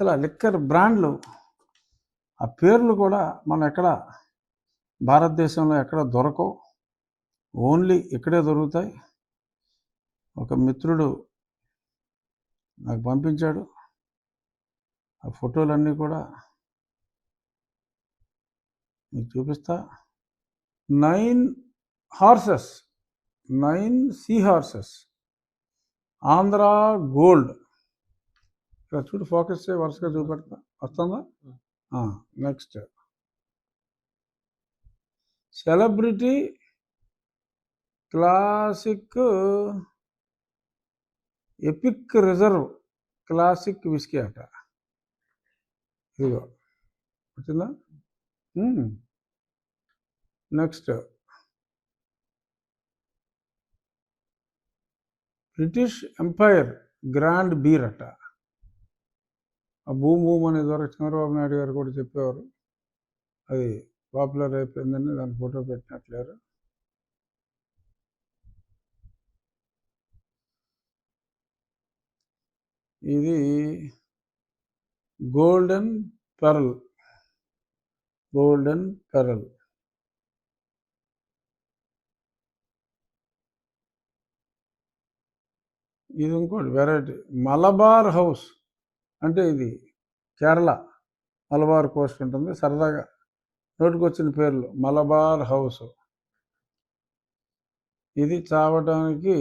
అసలు ఆ లిక్కర్ బ్రాండ్లు ఆ పేర్లు కూడా మనం ఎక్కడ భారతదేశంలో ఎక్కడ దొరకవు. ఓన్లీ ఇక్కడే దొరుకుతాయి. ఒక మిత్రుడు నాకు పంపించాడు. ఆ ఫోటోలన్నీ కూడా మీకు చూపిస్తా. Nine horses nine sea horses Andhra gold. ఇక్కడ చూడు ఫోకస్ చేయి వరుసగా చూపెడతా. వస్తుందా? Next celebrity classic epic reserve classic whisky అట ఇదిగో. వచ్చిందా next British empire grand beer అట ఆ భూమి భూమి అనే ద్వారా చంద్రబాబు నాయుడు గారు కూడా చెప్పేవారు. అది పాపులర్ అయిపోయిందని దాని ఫోటో పెట్టినట్లేరు. ఇది గోల్డెన్ పెరల్ గోల్డెన్ పెరల్. ఇది ఇంకోటి వెరైటీ మలబార్ హౌస్. అంటే ఇది కేరళ మలబార్ కోస్ట్ ఉంటుంది. సరదాగా నోటికొచ్చిన పేర్లు మలబార్ హౌస్. ఇది చావటానికి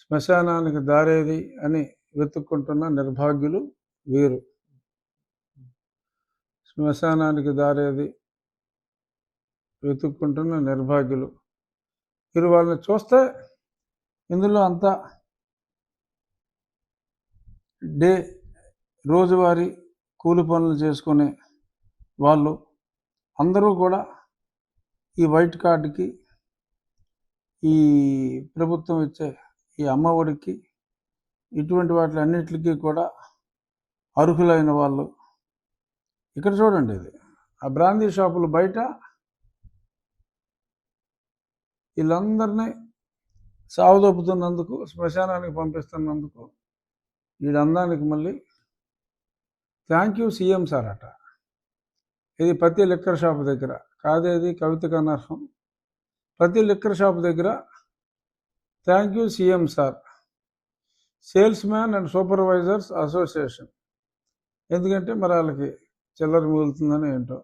శ్మశానానికి దారేది అని వెతుక్కుంటున్న నిర్భాగ్యులు వీరు. శ్మశానానికి దారేది వెతుక్కుంటున్న నిర్భాగ్యులు. వీరు వాళ్ళని చూస్తే ఇందులో అంతా డే రోజువారీ కూలి పనులు చేసుకునే వాళ్ళు అందరూ కూడా ఈ వైట్ కార్డుకి ఈ ప్రభుత్వం ఇచ్చే ఈ అమ్మఒడికి ఇటువంటి వాటి అన్నిటికీ కూడా అర్హులైన వాళ్ళు. ఇక్కడ చూడండి ఇది. ఆ బ్రాందీ షాపులు బయట వీళ్ళందరినీ సాగుదొప్పుతున్నందుకు శ్మశానానికి పంపిస్తున్నందుకు వీడందానికి మళ్ళీ థ్యాంక్ యూ సీఎం సార్ అట. ఇది ప్రతి లిక్కర్ షాప్ దగ్గర. కాదేది కవితకు అనర్హం ప్రతి లిక్కర్ షాప్ దగ్గర thank you CM sir salesman and supervisors association ఎందుకంటే మరి వాళ్ళకి చిల్లర మిగులుతుందని ఏంటో.